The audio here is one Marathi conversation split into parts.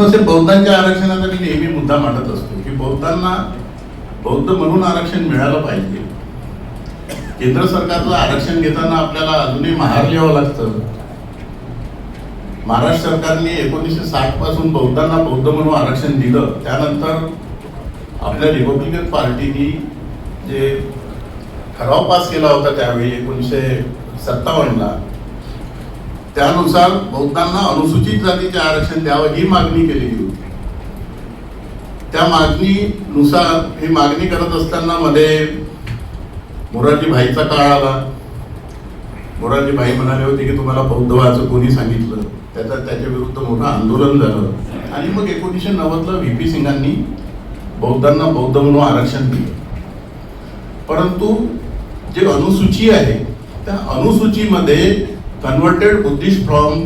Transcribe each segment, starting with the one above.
म्हणूनच हे बौद्धांच्या आरक्षणाचा मी नेहमी मुद्दा मांडत असतो की बौद्धांना बौद्ध म्हणून आरक्षण मिळालं पाहिजे. केंद्र सरकारचं आरक्षण घेताना आपल्याला अजूनही महार लिहावं लागतं. महाराष्ट्र सरकारने एकोणीसशे साठपासून बौद्धांना बौद्ध म्हणून आरक्षण दिलं. त्यानंतर आपल्या रिपब्लिकन पार्टीनी जे ठराव पास केला होता त्यावेळी एकोणीसशे सत्तावन्नला त्यानुसार बौद्धांना अनुसूचित जातीचे आरक्षण द्यावं ही मागणी केलेली होती. त्या मागणीनुसार ही मागणी करत असताना मध्ये मोरारजी भाईचा काळ आला. मोरारजी भाई म्हणाले होते की तुम्हाला बौद्ध व्हायचं कोणी सांगितलं? त्याचा त्याच्या विरुद्ध मोठं आंदोलन झालं. आणि मग एकोणीसशे नव्वदला व्ही. पी. सिंगांनी बौद्धांना बौद्ध म्हणून आरक्षण दिलं. परंतु जे अनुसूची आहे त्या अनुसूचीमध्ये converted Buddhist from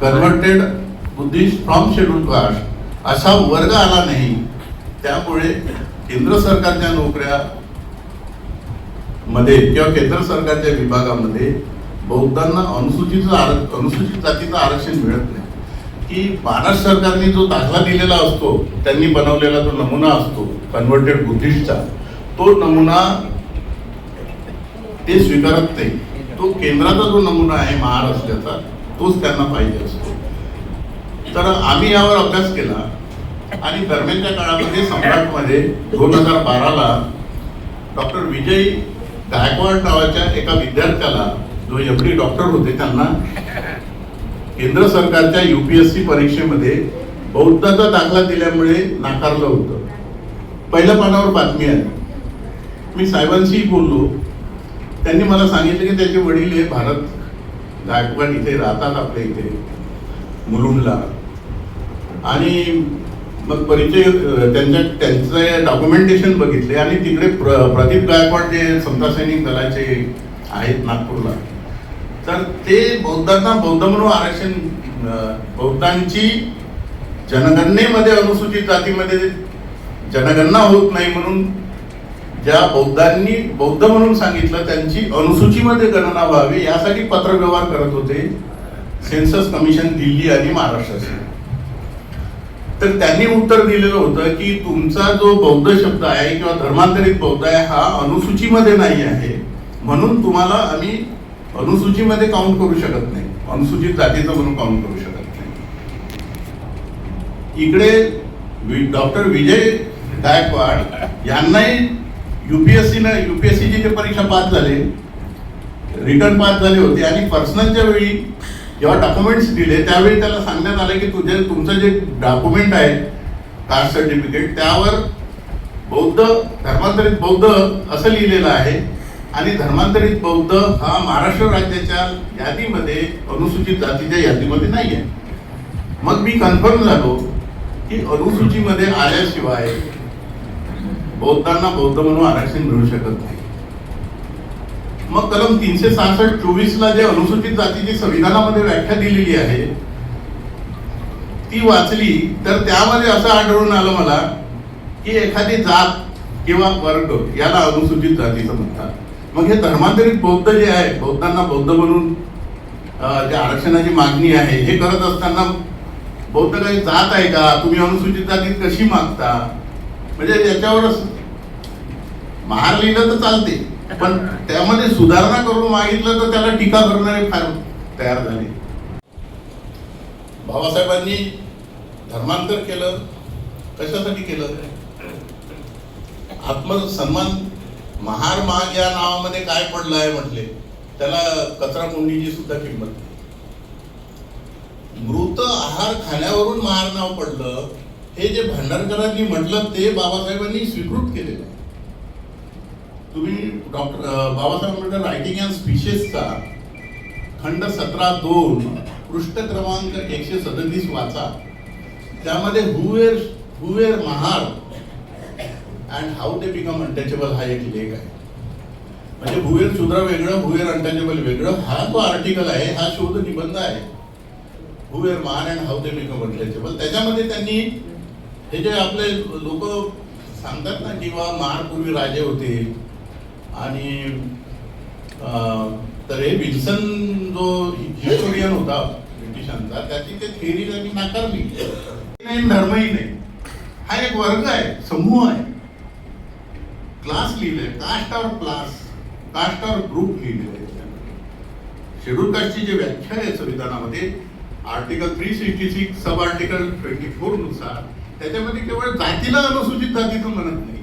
converted Buddhist from schedule caste असा वर्ग आला नाही. त्यामुळे केंद्र सरकारच्या नोकऱ्या मध्ये किंवा केंद्र सरकारच्या विभागामध्ये बौद्धांना अनुसूचित आर अनुसूचित जातीचं आरक्षण मिळत नाही. की महाराष्ट्र सरकारने जो दाखला दिलेला असतो त्यांनी बनवलेला जो नमुना असतो कन्व्हर्टेड बुद्धिस्टचा तो नमुना ते स्वीकारत नाही. तो केंद्राचा जो नमुना आहे महाराष्ट्राचा तोच त्यांना पाहिजे असतो. तर आम्ही यावर अभ्यास केला आणि दरम्यानच्या काळामध्ये सम्राटमध्ये दोन हजार बाराला डॉक्टर विजय गायकवाड नावाच्या एका विद्यार्थ्याला जो एम डी डॉक्टर होते त्यांना केंद्र सरकारच्या युपीएससी परीक्षेमध्ये बौद्धाचा दाखला दिल्यामुळे नाकारलं होतं. पहिल्या पानावर बातमी आहे मी साहेबांशीही बोललो. त्यांनी मला सांगितलं की त्याचे वडील हे भारत गायकवाड इथे राहतात आपल्या इथे मुलुंडला. आणि मग परिचय त्यांच्या त्यांचे डॉक्युमेंटेशन बघितले आणि तिकडे प्र प्रदीप गायकवाड जे समता सैनिक दलाचे आहेत नागपूरला. तर ते बौद्धांना बौद्ध म्हणून आरक्षण बौद्धांची जनगणनेमध्ये अनुसूचित जातीमध्ये जनगणना होत नाही म्हणून ज्या बौद्धांनी बौद्ध म्हणून सांगितलं त्यांची अनुसूचीमध्ये गणना व्हावी यासाठी पत्रव्यवहार करत होते. सेन्सस कमिशन दिल्ली आणि महाराष्ट्राचे. तर त्यांनी उत्तर दिलेलं होतं की तुमचा जो बौद्ध शब्द आहे किंवा धर्मांतरित बौद्ध आहे हा अनुसूचीमध्ये नाही आहे. म्हणून तुम्हाला आम्ही अनुसूचीमध्ये काउंट करू शकत नाही. अनुसूचित जातीचं म्हणून काउंट करू शकत नाही. इकडे डॉक्टर विजय गायकवाड यांनाही युपीएससी न युपीएससीची जी परीक्षा पास झाले रिटर्न पास झाले होते आणि पर्सनलच्या वेळी जेव्हा डॉक्युमेंट्स दिले त्यावेळी त्याला सांगण्यात आलं की तुझे तुमचं जे डॉक्युमेंट आहे कास्ट सर्टिफिकेट त्यावर बौद्ध धर्मांतरित बौद्ध असं लिहिलेलं आहे. आणि धर्मांतरित बौद्ध हा महाराष्ट्र राज्याच्या यादीमध्ये अनुसूचित जातीच्या यादीमध्ये नाही आहे मग मी कन्फर्म झालो की अनुसूचीमध्ये आल्याशिवाय बौद्धांना बौद्ध म्हणून आरक्षण मिळू शकत नाही. मग कलम तीनशे सहासष्ट चोवीस ला जे अनुसूचित जातीची संविधानामध्ये व्याख्या दिलेली आहे ती वाचली तर त्यामध्ये असं आढळून आलं मला की एखादी जात किंवा वर्ग याला अनुसूचित जातीचं म्हणतात. मग हे धर्मांतरित बौद्ध जे आहे बौद्धांना बौद्ध म्हणून जे आरक्षणाची मागणी आहे हे करत असताना बौद्ध काही जात आहे का? तुम्ही अनुसूचित जातीत कशी मागता? म्हणजे याच्यावरच महार लिहिलं तर चालते. पण त्यामध्ये सुधारणा करून मागितलं तर त्याला टीका करणारे फार तयार झाले. बाबासाहेबांनी धर्मांतर केलं. कशासाठी केलं? आत्मसन्मान. महार महाग या नावामध्ये काय पडलं आहे म्हटले. त्याला कचरा कोंडीची सुद्धा किंमत मृत आहार खाण्यावरून महार नाव पडलं. हे जे भांडारकरांनी म्हटलं ते बाबासाहेबांनी स्वीकृत केलेलं आहे. तुम्ही doctor Babasaheb Ambedkar writing and स्पीशेसचा खंड सतरा दोन पृष्ठ क्रमांक एकशे सदतीस वाचा. त्यामध्ये who were who were Mahar and how they become untouchable हा एक लेख आहे. म्हणजे भुवेर शूद्र वेगळं भुवेर अनटचेबल वेगळं हा जो आर्टिकल आहे हा शोध निबंध आहे. Who were Mahar and how they become untouchable त्याच्यामध्ये त्यांनी हे जे आपले लोक सांगतात ना की बा महारपूर्वी राजे होते. आणि अं, तर हे विल्सन जो हिस्टोरियन होता ब्रिटिशांचा त्याची ते थिअरी त्यांनी नाकारली नाही धर्मही नाही. हा एक वर्ग आहे समूह आहे. क्लास लिहिलंय कास्ट और क्लास कास्ट और ग्रुप लिहिलेलं आहे शेड्यूल कास्टची जी व्याख्या आहे संविधानामध्ये article three sixty six sub article twenty फोरनुसार त्याच्यामध्ये केवळ जातीला अनुसूचित जातीचं म्हणत नाही.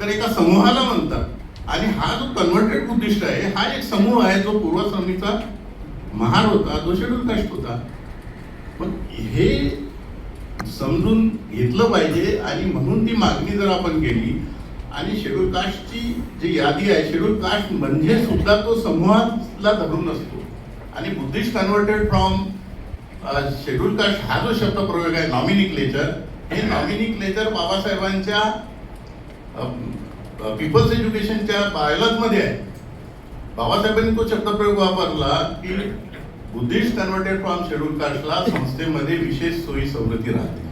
तर एका समूहाला म्हणतात. आणि हा जो कन्व्हर्टेड बुद्धिस्ट आहे हा एक समूह आहे जो पूर्वस्वामीचा महार होता जो शेड्यूल कास्ट होता. पण हे समजून घेतलं पाहिजे आणि म्हणून ती मागणी जर आपण केली आणि शेड्यूल कास्टची जी यादी आहे शेड्यूल कास्ट म्हणजे सुद्धा तो समूहाला धरून नसतो. आणि Buddhist converted from schedule caste हा जो शब्दप्रयोग आहे नॉमिनिक्लेचर हे नॉमिनिक्लेचर बाबासाहेबांच्या पीपल्स एज्युकेशनच्या बायलॉजमध्ये आहे. बाबासाहेबांनी तो शब्दप्रयोग वापरला की बुद्धिस्ट कन्व्हर्टेड फ्रॉम शेड्यूल कास्टला संस्थेमध्ये विशेष सोयी सवलती राहते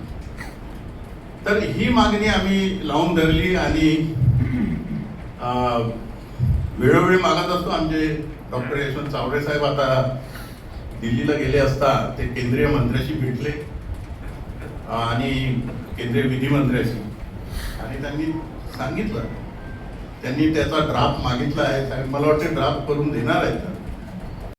तर ही मागणी आम्ही लावून धरली आणि वेळोवेळी मागत असतो. आमचे डॉक्टर यशवंत चावडे साहेब आता दिल्लीला गेले असता ते केंद्रीय मंत्र्याशी भेटले. आणि केंद्रीय विधिमंत्र्याशी आणि त्यांनी सांगितलं. त्यांनी त्याचा ड्राफ्ट मागितला आहे. आणि मला वाटतं ड्राफ्ट करून देणार आहेत.